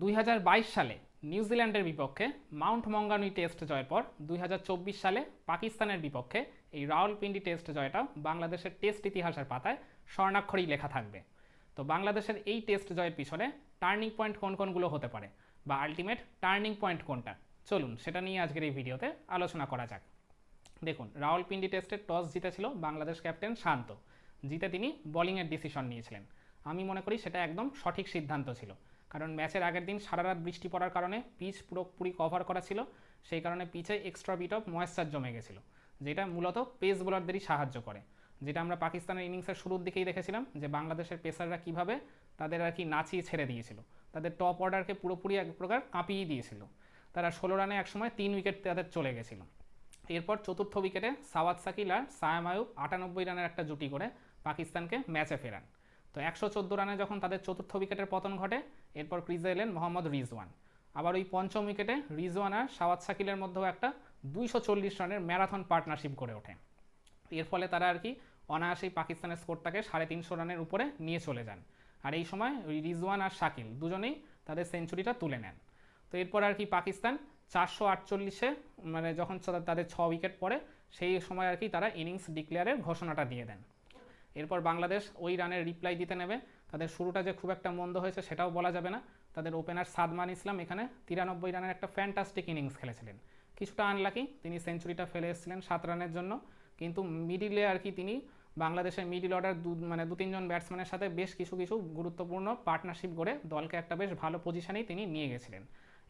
দুই হাজার বাইশ সালে নিউজিল্যান্ডের বিপক্ষে মাউন্ট মঙ্গানুই টেস্ট জয়ের পর দুই হাজার চব্বিশ সালে পাকিস্তানের বিপক্ষে এই রাওয়ালপিন্ডি টেস্ট জয়টা বাংলাদেশের টেস্ট ইতিহাসের পাতায় স্বর্ণাক্ষরেই লেখা থাকবে। তো বাংলাদেশের এই টেস্ট জয়ের পিছনে টার্নিং পয়েন্ট কোন কোনগুলো হতে পারে বা আলটিমেট টার্নিং পয়েন্ট কোনটা? চলুন সেটা নিয়ে আজকের এই ভিডিওতে আলোচনা করা যাক। দেখুন, রাওয়ালপিন্ডি টেস্টে টস জিতেছিল বাংলাদেশ ক্যাপ্টেন শান্ত। জিতে তিনি বোলিংয়ের ডিসিশন নিয়েছিলেন। আমি মনে করি সেটা একদম সঠিক সিদ্ধান্ত ছিল। কারণ ম্যাচের আগের দিন সারা রাত বৃষ্টি পড়ার কারণে পিচ পুরোপুরি কভার করা ছিল। সেই কারণে পিচে এক্সট্রা বিট অফ ময়েশ্চার জমে গেছিল, যেটা মূলত পেস বোলারদেরই সাহায্য করে। যেটা আমরা পাকিস্তানের ইনিংসের শুরুর দিকেই দেখেছিলাম যে বাংলাদেশের পেসাররা কীভাবে তাদের আর কি নাচিয়ে ছেড়ে দিয়েছিল। তাদের টপ অর্ডারকে পুরোপুরি এক প্রকার কাঁপিয়ে দিয়েছিল। তারা ষোলো রানে একসময় তিন উইকেট তাদের চলে গেছিল। এরপর চতুর্থ উইকেটে সাওয়াত সাকিল আর সায়াম আয়ুব আটানব্বই রানের একটা জুটি করে পাকিস্তানকে ম্যাচে ফেরান। তো একশো চোদ্দ রানে যখন তাদের চতুর্থ উইকেটের পতন ঘটে এরপর ক্রিজে এলেন মোহাম্মদ রিজওয়ান। আবার ওই পঞ্চম উইকেটে রিজওয়ান আর সাওয়াত শাকিলের মধ্যেও একটা দুইশো চল্লিশ রানের ম্যারাথন পার্টনারশিপ করে ওঠে। এর ফলে তারা আর কি অনায়াসেই পাকিস্তানের স্কোরটাকে সাড়ে তিনশো রানের উপরে নিয়ে চলে যান। আর এই সময় রিজওয়ান আর শাকিল দুজনেই তাদের সেঞ্চুরিটা তুলে নেন। তো এরপর আর কি পাকিস্তান চারশো আটচল্লিশে মানে যখন তাদের ছ উইকেট পড়ে, সেই সময় আর কি তারা ইনিংস ডিক্লেয়ারের ঘোষণাটা দিয়ে দেন। এরপর বাংলাদেশ ওই রানের রিপ্লাই দিতে নেবে তাদের শুরুটা যে খুব একটা মন্দ হয়েছে সেটাও বলা যাবে না। তাদের ওপেনার সাদমান ইসলাম এখানে তিরানব্বই রানের একটা ফ্যান্টাস্টিক ইনিংস খেলেছিলেন। কিছুটা আনলাকি তিনি সেঞ্চুরিটা ফেলে এসেছিলেন সাত রানের জন্য। কিন্তু মিডিলে আর কি তিনি বাংলাদেশের মিডিল অর্ডার দু মানে দু তিনজন ব্যাটসম্যানের সাথে বেশ কিছু কিছু গুরুত্বপূর্ণ পার্টনারশিপ করে দলকে একটা বেশ ভালো পজিশনেই তিনি নিয়ে গেছিলেন।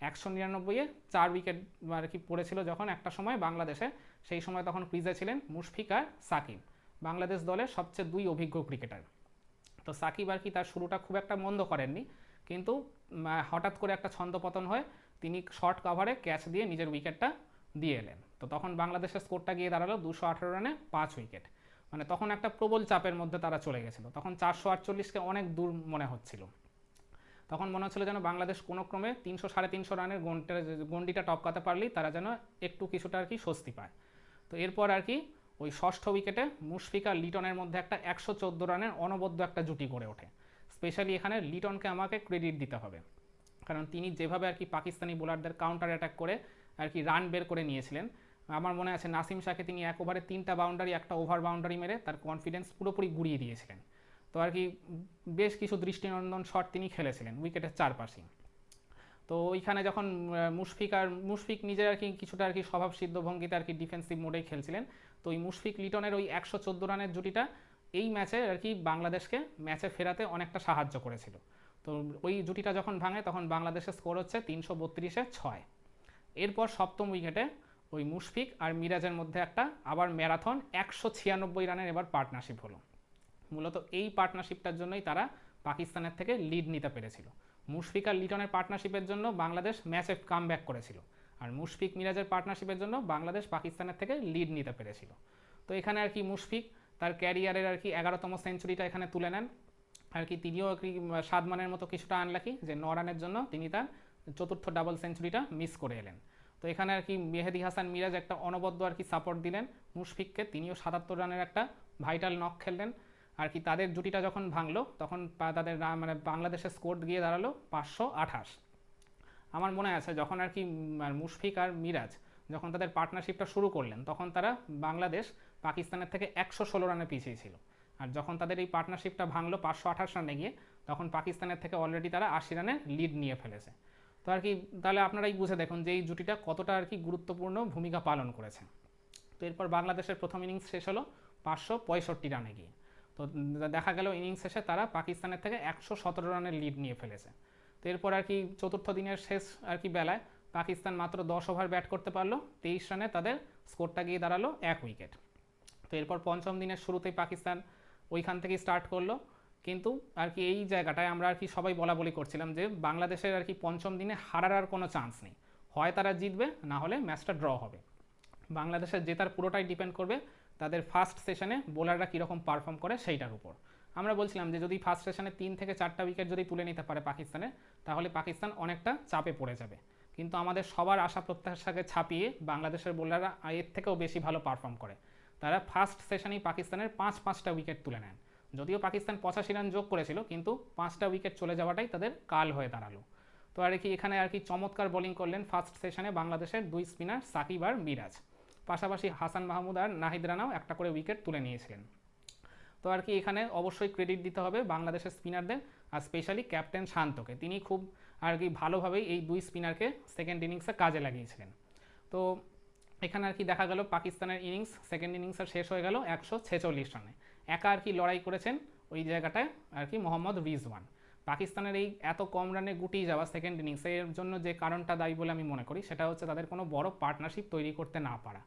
একশো নিরানব্বইয়ে চার উইকেট আর কি পড়েছিল যখন একটা সময় বাংলাদেশে, সেই সময় তখন ক্রিজে ছিলেন মুশফিক আর সাকিব। বাংলাদেশ দলের সবচেয়ে দুই অভিজ্ঞ ক্রিকেটার তো সাকিব আর কি তার শুরুটা খুব একটা মন্দ করেননি। কিন্তু হঠাৎ করে একটা ছন্দপতন হয়ে তিনি শর্ট কাভারে ক্যাচ দিয়ে নিজের উইকেটটা দিয়ে এলেন। তো তখন বাংলাদেশের স্কোরটা গিয়ে দাঁড়াল দুশো আঠারো রানে পাঁচ উইকেট। মানে তখন একটা প্রবল চাপের মধ্যে তারা চলে গেছিল। তখন চারশো আটচল্লিশকে অনেক দূর মনে হচ্ছিল। তখন মনে হচ্ছিল যেন বাংলাদেশ কোনো ক্রমে তিনশো সাড়ে তিনশো রানের গন্ডিটা গন্ডিটা টপকাতে পারলেই তারা যেন একটু কিছুটা আর কি স্বস্তি পায়। তো এরপর আর কি ওই ষষ্ঠ উইকেটে মুশফিক লিটনের মধ্যে একটা একশো চোদ্দ রানের অনবদ্য একটা জুটি গড়ে ওঠে। স্পেশালি এখানে লিটনকে আমাকে ক্রেডিট দিতে হবে। কারণ তিনি যেভাবে আর কি পাকিস্তানি বোলারদের কাউন্টার অ্যাটাক করে আর কি রান বের করে নিয়েছিলেন, আমার মনে আছে নাসিম শাহকে তিনি এক ওভারে তিনটা বাউন্ডারি একটা ওভার বাউন্ডারি মেরে তার কনফিডেন্স পুরোপুরি গুড়িয়ে দিয়েছিলেন। তো আর কি বেশ কিছু দৃষ্টিনন্দন শট তিনি খেলেছিলেন উইকেটের চারপাশেই তো ওইখানে যখন মুশফিক আর মুশফিক নিজের আর কি কিছুটা আর কি স্বভাব সিদ্ধ ভঙ্গিতে আর কি ডিফেন্সিভ মোডেই খেলছিলেন তো ওই মুশফিক লিটনের ওই একশো চোদ্দ রানের জুটিটা এই ম্যাচে আর কি বাংলাদেশকে ম্যাচে ফেরাতে অনেকটা সাহায্য করেছিল। তো ওই জুটিটা যখন ভাঙে তখন বাংলাদেশের স্কোর হচ্ছে তিনশো বত্রিশে ছয়। এরপর সপ্তম উইকেটে ওই মুশফিক আর মিরাজের মধ্যে একটা আবার ম্যারাথন একশো ছিয়ানব্বই রানের এবার পার্টনারশিপ হলো। মূলত এই পার্টনারশিপটার জন্যই তারা পাকিস্তানের থেকে লিড নিতে পেরেছিল। মুশফিক আর লিটনের পার্টনারশিপের জন্য বাংলাদেশ ম্যাচে কাম করেছিল। আর মুশফিক মিরাজের পার্টনারশিপের জন্য বাংলাদেশ পাকিস্তানের থেকে লিড নিতে পেরেছিল। তো এখানে আর কি মুশফিক তার ক্যারিয়ারের আর কি এগারোতম সেঞ্চুরিটা এখানে তুলে নেন। আর কি তিনিও আর কি সাদমানের মতো কিছুটা আনলাকি যে ন রানের জন্য তিনি তার চতুর্থ ডাবল সেঞ্চুরিটা মিস করে এলেন। তো এখানে আর কি মেহেদি হাসান মিরাজ একটা অনবদ্য আর কি সাপোর্ট দিলেন মুশফিককে। তিনিও সাতাত্তর রানের একটা ভাইটাল নক খেললেন। আর কি তাদের জুটিটা যখন ভাঙলো, তখন তাদের মানে বাংলাদেশের স্কোর গিয়ে দাঁড়াল পাঁচশো আঠাশ। আমার মনে আছে যখন আর কি মুশফিক আর মিরাজ যখন তাদের পার্টনারশিপটা শুরু করলেন, তখন তারা বাংলাদেশ পাকিস্তানের থেকে একশো ষোলো রানে পিছিয়ে ছিল। আর যখন তাদের এই পার্টনারশিপটা ভাঙলো পাঁচশো আঠাশ রানে গিয়ে, তখন পাকিস্তানের থেকে অলরেডি তারা আশি রানে লিড নিয়ে ফেলেছে। তো আর কি, তাহলে আপনারাই বুঝে দেখুন যে এই জুটিটা কতটা আর কি গুরুত্বপূর্ণ ভূমিকা পালন করেছে। তো এরপর বাংলাদেশের প্রথম ইনিংস শেষ হলো পাঁচশো পঁয়ষট্টি রানে গিয়ে। তো দেখা গেল ইনিংস শেষে তারা পাকিস্তানের থেকে একশো সতেরো রানের লিড নিয়ে ফেলেছে। এরপর আর কি চতুর্থ দিনের শেষ আর কি বেলায় পাকিস্তান মাত্র দশ ওভার ব্যাট করতে পারল। তেইশ রানে তাদের স্কোরটা গিয়ে দাঁড়াল এক উইকেট। তো এরপর পঞ্চম দিনের শুরুতেই পাকিস্তান ওইখান থেকেই স্টার্ট করল। কিন্তু আর কি এই জায়গাটায় আমরা আর কি সবাই বলা বলি করছিলাম যে বাংলাদেশের আর কি পঞ্চম দিনে হারার আর কোনো চান্স নেই। হয় তারা জিতবে, না হলে ম্যাচটা ড্র হবে। বাংলাদেশের জেতার পুরোটাই ডিপেন্ড করবে তাদের ফার্স্ট সেশনে বোলাররা কীরকম পারফর্ম করে সেইটার উপর। আমরা বলছিলাম যে যদি ফার্স্ট সেশনে তিন থেকে চারটা উইকেট যদি তুলে নিতে পারে পাকিস্তানে, তাহলে পাকিস্তান অনেকটা চাপে পড়ে যাবে। কিন্তু আমাদের সবার আশা প্রত্যাশাকে ছাপিয়ে বাংলাদেশের বোলাররা এর থেকেও বেশি ভালো পারফর্ম করে। তারা ফার্স্ট সেশনেই পাকিস্তানের পাঁচ পাঁচটা উইকেট তুলে নেন। যদিও পাকিস্তান পঁচাশি রান যোগ করেছিল, কিন্তু পাঁচটা উইকেট চলে যাওয়াটাই তাদের কাল হয়ে দাঁড়াল। তো আর কি এখানে আর কি চমৎকার বোলিং করলেন ফার্স্ট সেশনে বাংলাদেশের দুই স্পিনার সাকিব আর মিরাজ। পাশাপাশি হাসান মাহমুদ আর নাহিদ রানাও একটা করে উইকেট তুলে নিয়েছিলেন। তো আর কি এখানে অবশ্যই ক্রেডিট দিতে হবে বাংলাদেশের স্পিনারদের আর স্পেশালি ক্যাপ্টেন শান্তকে। তিনি খুব আর কি ভালোভাবেই এই দুই স্পিনারকে সেকেন্ড ইনিংসে কাজে লাগিয়েছিলেন। তো এখানে আর কি দেখা গেল পাকিস্তানের ইনিংস সেকেন্ড ইনিংসের শেষ হয়ে গেল একশো ছেচল্লিশ রানে। একা আর কি লড়াই করেছেন ওই জায়গাটায় আর কি মোহাম্মদ রিজওয়ান। পাকিস্তানের এই এত কম রানে গুটিয়ে যাওয়া সেকেন্ড ইনিংসে এর জন্য যে কারণটা দায়ী বলে আমি মনে করি, সেটা হচ্ছে তাদের কোনো বড় পার্টনারশিপ তৈরি করতে না পারা।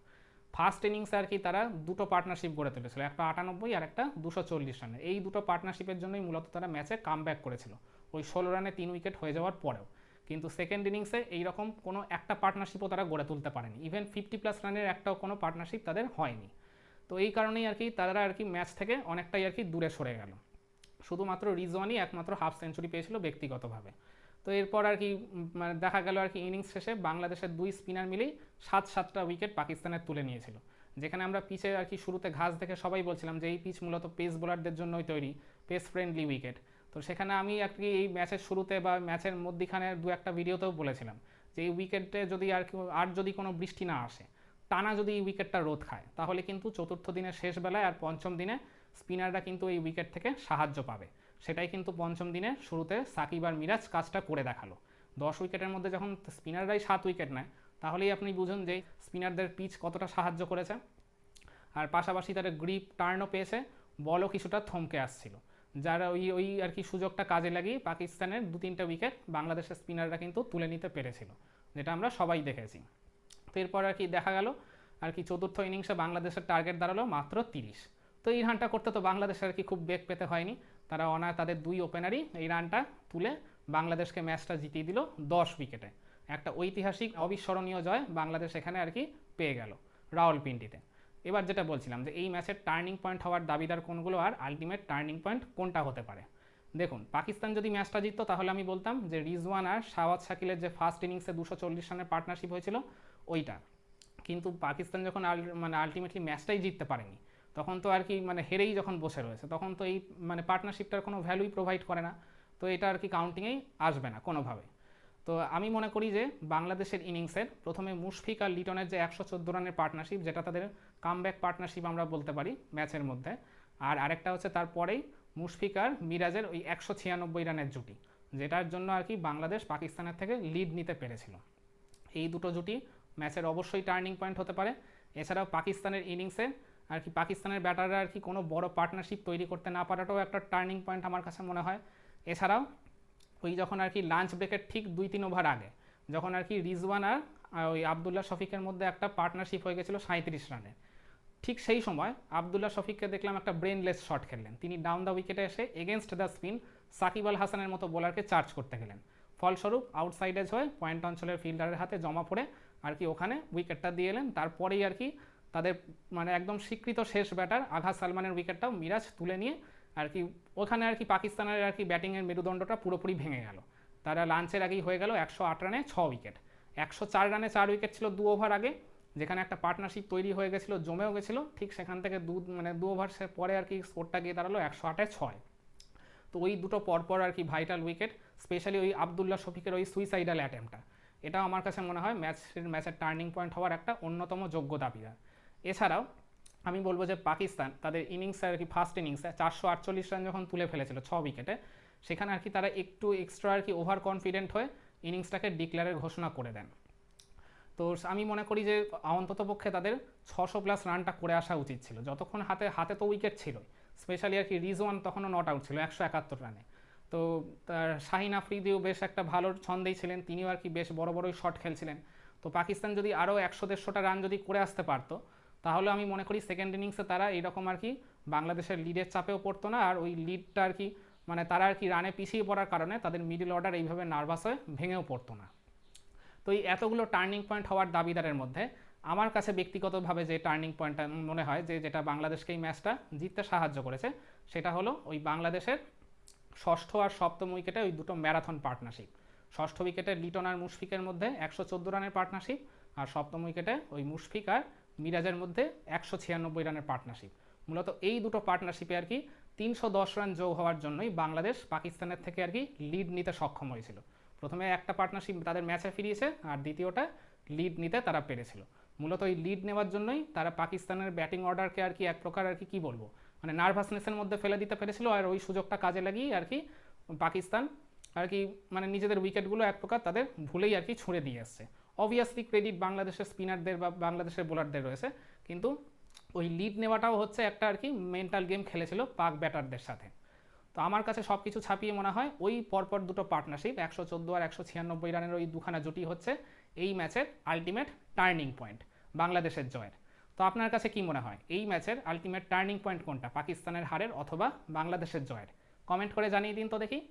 ফার্স্ট ইনিংসে আর কি তারা দুটো পার্টনারশিপ গড়ে তুলেছিল, একটা আটানব্বই আর একটা দুশো চল্লিশ রানের এই দুটো পার্টনারশিপের জন্যই মূলত তারা ম্যাচে কাম করেছিল। ওই ষোলো রানে তিন উইকেট হয়ে যাওয়ার পরেও। কিন্তু সেকেন্ড ইনিংসে এইরকম কোনো একটা পার্টনারশিপও তারা গড়ে তুলতে পারেনি। ইভেন ফিফটি প্লাস রানের একটাও কোনো পার্টনারশিপ তাদের হয়নি। তো এই কারণেই আর কি তারা আর কি ম্যাচ থেকে অনেকটাই আর কি দূরে সরে গেল। শুধুমাত্র রিজওয়ানই একমাত্র হাফ সেঞ্চুরি পেয়েছিল ব্যক্তিগতভাবে। তো এরপর আর কি মানে দেখা গেল আর কি ইনিংস শেষে বাংলাদেশের দুই স্পিনার মিলেই সাত সাতটা উইকেট পাকিস্তানের তুলে নিয়েছিল। যেখানে আমরা পিচে আর কি শুরুতে ঘাস দেখে সবাই বলছিলাম যে এই পিচ মূলত পেস বোলারদের জন্যই তৈরি পেস ফ্রেন্ডলি উইকেট তো সেখানে আমি আর কি এই ম্যাচের শুরুতে বা ম্যাচের মধ্যিখানে দু একটা ভিডিওতেও বলেছিলাম যে এই উইকেটে যদি আর কি- আর যদি কোনো বৃষ্টি না আসে, টানা যদি এই উইকেটটা রোদ খায়, তাহলে কিন্তু চতুর্থ দিনের শেষ বেলায় আর পঞ্চম দিনে স্পিনাররা কিন্তু এই উইকেট থেকে সাহায্য পাবে। সেটাই কিন্তু পঞ্চম দিনে শুরুতে সাকিব আর মিরাজ কাজটা করে দেখাল। দশ উইকেটের মধ্যে যখন স্পিনাররাই সাত উইকেট নেয়, তাহলেই আপনি বুঝুন যে স্পিনারদের পিচ কতটা সাহায্য করেছে। আর পাশাপাশি তারা গ্রিপ, টার্নও পেয়েছে, বলও কিছুটা থমকে আসছিল। যারা ওই ওই আর কি সুযোগটা কাজে লাগিয়ে পাকিস্তানের দু তিনটা উইকেট বাংলাদেশের স্পিনাররা কিন্তু তুলে নিতে পেরেছিল, যেটা আমরা সবাই দেখেছি। তো এরপর আর কি দেখা গেল, আর কি চতুর্থ ইনিংসে বাংলাদেশের টার্গেট দাঁড়াল মাত্র তিরিশ। তো এই রানটা করতে তো বাংলাদেশের আর কি খুব বেগ পেতে হয়নি। তারা অনা তাদের দুই ওপেনারই এই রানটা তুলে বাংলাদেশকে ম্যাচটা জিতিয়ে দিল দশ উইকেটে একটা ঐতিহাসিক অবিস্মরণীয় জয় বাংলাদেশ এখানে আর কি পেয়ে গেল রাওয়ালপিন্ডিতে। এবার যেটা বলছিলাম যে এই ম্যাচের টার্নিং পয়েন্ট হওয়ার দাবিদার কোনগুলো আর আলটিমেট টার্নিং পয়েন্ট কোনটা হতে পারে? দেখুন, পাকিস্তান যদি ম্যাচটা জিততো তাহলে আমি বলতাম যে রিজওয়ান আর শাওয়াত শাকিলের যে ফার্স্ট ইনিংসে দুশো চল্লিশ রানের পার্টনারশিপ হয়েছিল, ওইটা। কিন্তু পাকিস্তান যখন মানে আলটিমেটলি ম্যাচটাই জিততে পারেনি তখন তো আর কি মানে হেরেই যখন বসে রয়েছে, তখন তো এই মানে পার্টনারশিপটার কোনো ভ্যালুই প্রোভাইড করে না। তো এটা আর কি কাউন্টিংয়েই আসবে না কোনোভাবে তো আমি মনে করি যে বাংলাদেশের ইনিংসের প্রথমে মুশফিক আর লিটনের যে একশো চোদ্দ রানের পার্টনারশিপ যেটা তাদের কামব্যাক পার্টনারশিপ আমরা বলতে পারি ম্যাচের মধ্যে। আর আরেকটা হচ্ছে তারপরেই মুশফিক আর মিরাজের ওই একশো ছিয়ানব্বই রানের জুটি, যেটার জন্য আর কি বাংলাদেশ পাকিস্তানের থেকে লিড নিতে পেরেছিল। এই দুটো জুটি ম্যাচের অবশ্যই টার্নিং পয়েন্ট হতে পারে। এছাড়াও পাকিস্তানের ইনিংসে আর কি পাকিস্তানের ব্যাটাররা আর কি কোনো বড় পার্টনারশিপ তৈরি করতে না পারাটাও একটা টার্নিং পয়েন্ট আমার কাছে মনে হয়। এছাড়াও, ওই যখন আর কি লাঞ্চ ব্রেকের ঠিক দুই তিন ওভার আগে, যখন আর কি রিজওয়ান আর ওই আবদুল্লাহ শফিকের মধ্যে একটা পার্টনারশিপ হয়ে গেছিল সাঁত্রিশ রানে ঠিক সেই সময় আবদুল্লাহ শফিককে দেখলাম একটা ব্রেনলেস শট খেললেন। তিনি ডাউন দ্য উইকেটে এসে against the spin Shakib Al হাসানের মতো বোলারকে চার্জ করতে গেলেন। ফলস্বরূপ আউটসাইড এজ হয়ে পয়েন্ট অঞ্চলের ফিল্ডারের হাতে জমা পড়ে আর কি ওখানে উইকেটটা দিয়ে এলেন। তারপরেই আর কি তাদের মানে একদম স্বীকৃত শেষ ব্যাটার আঘা সালমানের উইকেটটাও মিরাজ তুলে নিয়ে আর কি ওখানে আর কি পাকিস্তানের আর কি ব্যাটিংয়ের মেরুদণ্ডটা পুরোপুরি ভেঙে গেল। তারা লাঞ্চের আগেই হয়ে গেল একশো আট রানে ছ উইকেট। একশো চার রানে চার উইকেট ছিল দু ওভার আগে, যেখানে একটা পার্টনারশিপ তৈরি হয়ে গেছিল, জমেও গেছিল, ঠিক সেখান থেকে দু মানে দু ওভার পরে আর কি স্কোরটা গিয়ে দাঁড়াল একশো আটে ছয়। তো ওই দুটো পরপর আর কি ভাইটাল উইকেট, স্পেশালি ওই আবদুল্লাহ শফিকের ওই সুইসাইডাল অ্যাটেম্পটা। এটাও আমার কাছে মনে হয় ম্যাচের ম্যাচের টার্নিং পয়েন্ট হওয়ার একটা অন্যতম যোগ্য দাবিদার। এছাড়াও আমি বলব যে পাকিস্তান তাদের ইনিংসে আর কি ফার্স্ট ইনিংসে চারশো আটচল্লিশ রান যখন তুলে ফেলেছিল ছ উইকেটে সেখানে আর কি তারা একটু এক্সট্রা আর কি ওভার কনফিডেন্ট হয়ে ইনিংসটাকে ডিক্লেয়ারের ঘোষণা করে দেন। তো আমি মনে করি যে অন্তত পক্ষে তাদের ছশো প্লাস রানটা করে আসা উচিত ছিল। যতক্ষণ হাতে হাতে তো উইকেট ছিল স্পেশালি আর কি রিজওয়ান তখনও নট আউট ছিল একশো একাত্তর রানে তো তার শাহিন আফ্রিদিও বেশ একটা ভালো ছন্দেই ছিলেন, তিনিও আর কি বেশ বড় বড়ই শট খেলছিলেন। তো পাকিস্তান যদি আরও একশো দেড়শোটা রান যদি করে আসতে পারতো তাহলে আমি মনে করি সেকেন্ড ইনিংসে তারা এইরকম আর কি বাংলাদেশের লিডের চাপেও পড়তো না, আর ওই লিডটা আর কি মানে তারা আর কি রানে পিছিয়ে পড়ার কারণে তাদের মিডল অর্ডার এইভাবে নার্ভাস হয়ে ভেঙেও পড়তো না। তো এই এতগুলো টার্নিং পয়েন্ট হওয়ার দাবিদারের মধ্যে আমার কাছে ব্যক্তিগতভাবে যে টার্নিং পয়েন্টটা মনে হয় যে যেটা বাংলাদেশকে এই ম্যাচটা জিততে সাহায্য করেছে, সেটা হলো ওই বাংলাদেশের ষষ্ঠ আর সপ্তম উইকেটে ওই দুটো ম্যারাথন পার্টনারশিপ ষষ্ঠ উইকেটে লিটন আর মুশফিকের মধ্যে একশো চোদ্দ রানের পার্টনারশিপ আর সপ্তম উইকেটে ওই মুশফিক আর মিরাজের মধ্যে একশো ছিয়ানব্বই রানের পার্টনারশিপ মূলত এই দুটো পার্টনারশিপে আর কি তিনশো দশ রান যোগ হওয়ার জন্যই বাংলাদেশ পাকিস্তানের থেকে আর কি লিড নিতে সক্ষম হয়েছিল। প্রথমে একটা পার্টনারশিপ তাদের ম্যাচে ফিরিয়েছে আর দ্বিতীয়টা লিড নিতে তারা পেরেছিল। মূলত এই লিড নেওয়ার জন্যই তারা পাকিস্তানের ব্যাটিং অর্ডারকে আর কি এক প্রকার আর কি কী বলব? মানে নার্ভাসনেসের মধ্যে ফেলে দিতে পেরেছিল আর ওই সুযোগটা কাজে লাগিয়ে আর কি পাকিস্তান আর কি মানে নিজেদের উইকেটগুলো এক প্রকার তাদের ভুলেই আর কি ছুঁড়ে দিয়ে এসছে অবভিয়াসলি ক্রেডিট বাংলাদেশের স্পিনারদের বা বাংলাদেশের বোলারদের রয়েছে, কিন্তু ওই লিড নেওয়াটাও হচ্ছে একটা আর কি মেন্টাল গেম খেলেছিল পাক ব্যাটারদের সাথে। তো আমার কাছে সব কিছু ছাপিয়ে মনে হয় ওই পরপর দুটো পার্টনারশিপ একশো চোদ্দ আর একশো ছিয়ানব্বই রানের ওই দুখানা জুটি হচ্ছে এই ম্যাচের আলটিমেট টার্নিং পয়েন্ট বাংলাদেশের জয়ের। তো আপনার কাছে কি মনে হয়? এই ম্যাচের আলটিমেট টার্নিং পয়েন্ট কোনটা? পাকিস্তানের হারের অথবা বাংলাদেশের জয়ের? কমেন্ট করে জানিয়ে দিন তো দেখি।